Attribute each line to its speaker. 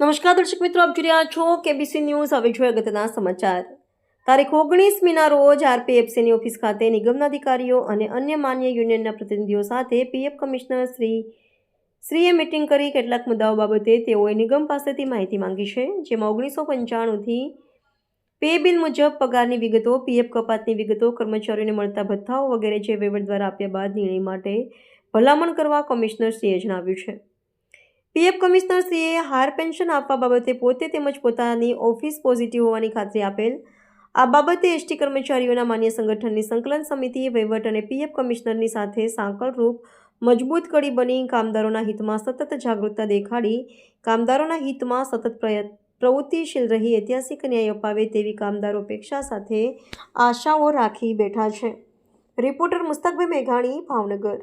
Speaker 1: નમસ્કાર દર્શક મિત્રો, આપ જોઈ રહ્યા છો કેબીસી ન્યૂઝ હવે જોઈએ અગત્યના સમાચાર. તારીખ ઓગણીસ મીના રોજ આરપીએફસીની ઓફિસ ખાતે નિગમના અધિકારીઓ અને અન્ય માન્ય યુનિયનના પ્રતિનિધિઓ સાથે પીએફ કમિશનર શ્રી, શ્રીએ મિટિંગ કરી. કેટલાક મુદ્દાઓ બાબતે તેઓએ નિગમ પાસેથી માહિતી માંગી છે, જેમાં ઓગણીસો પંચાણુંથી પે બિલ મુજબ પગારની વિગતો, પીએફ કપાતની વિગતો, કર્મચારીઓને મળતા ભથ્થાઓ વગેરે જે વહીવટ દ્વારા આપ્યા બાદ નિર્ણય માટે ભલામણ કરવા કમિશનરશ્રીએ જણાવ્યું છે. પીએફ કમિશનરશ્રીએ હાર પેન્શન આપવા બાબતે પોતે તેમજ પોતાની ઓફિસ પોઝિટિવ હોવાની ખાતરી આપેલ. આ બાબતે એસટી કર્મચારીઓના માન્ય સંગઠનની સંકલન સમિતિએ વહીવટ અને પીએફ કમિશનરની સાથે સાંકળરૂપ, મજબૂત કડી બની કામદારોના હિતમાં સતત જાગૃતતા દેખાડી, કામદારોના હિતમાં સતત પ્રયત્ન પ્રવૃત્તિશીલ રહી ઐતિહાસિક ન્યાય અપાવે તેવી કામદારો અપેક્ષા સાથે આશાઓ રાખી બેઠા છે. રિપોર્ટર મુસ્તકભાઈ મેઘાણી, ભાવનગર.